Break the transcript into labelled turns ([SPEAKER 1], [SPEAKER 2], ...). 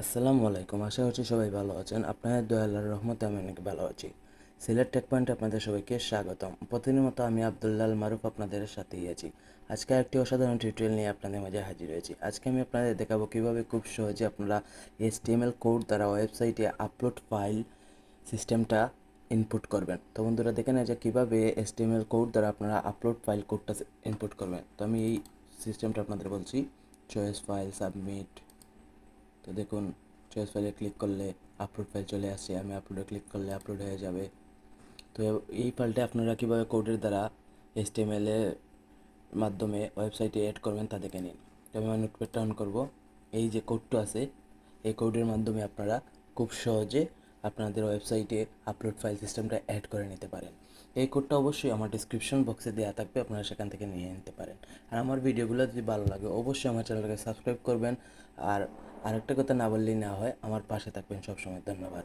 [SPEAKER 1] আসসালামু আলাইকুম, আশা করছি সবাই ভালো আছেন। আপনাদের দয়ালার রহমতে আমি অনেক ভালো আছি। সিলেট টেক পয়েন্টে আপনাদের সবাইকে স্বাগতম। প্রতিদিনের মতো আমি আবদুল্লাল মারুফ আপনাদের সাথেই আছি। আজকে একটি অসাধারণ টিউটোরিয়াল নিয়ে আপনাদের মাঝে হাজির হয়েছি। আজকে আমি আপনাদের দেখাবো কীভাবে খুব সহজে আপনারা এইচটিএমএল কোড দ্বারা ওয়েবসাইটে আপলোড ফাইল সিস্টেমটা ইনপুট করবেন। তো বন্ধুরা, দেখে নেওয়া যায় কীভাবে এসটিএমএল কোড দ্বারা আপনারা আপলোড ফাইল কোডটা ইনপুট করবেন। তো আমি এই সিস্টেমটা আপনাদের বলছি চয়েস ফাইল সাবমিট তো দেখুন চয়েস ফাইলে ক্লিক করলে আপলোড ফাইল চলে আসে, আমি আপলোডে ক্লিক করলে আপলোড হয়ে যাবে। তো এই ফাইলটা আপনারা কীভাবে কোডের দ্বারা এর মাধ্যমে ওয়েবসাইটে অ্যাড করবেন তা দেখে নিন। তো আমি নোটপ্যাডটা অন করব। এই যে কোডটা আছে, এই কোডের মাধ্যমে আপনারা খুব সহজে আপনাদের ওয়েবসাইটে আপলোড ফাইল সিস্টেমটা অ্যাড করে নিতে পারেন। এই কোডটা অবশ্যই আমার ডিসক্রিপশন বক্সে দেওয়া থাকবে, আপনারা সেখান থেকে নিয়ে নিতে পারেন। আর আমার ভিডিওগুলো যদি ভালো লাগে, অবশ্যই আমার চ্যানেলকে সাবস্ক্রাইব করবেন। আর আরেকটা কথা না বললেই না হয় আমার পাশে থাকবেন সবসময়। ধন্যবাদ।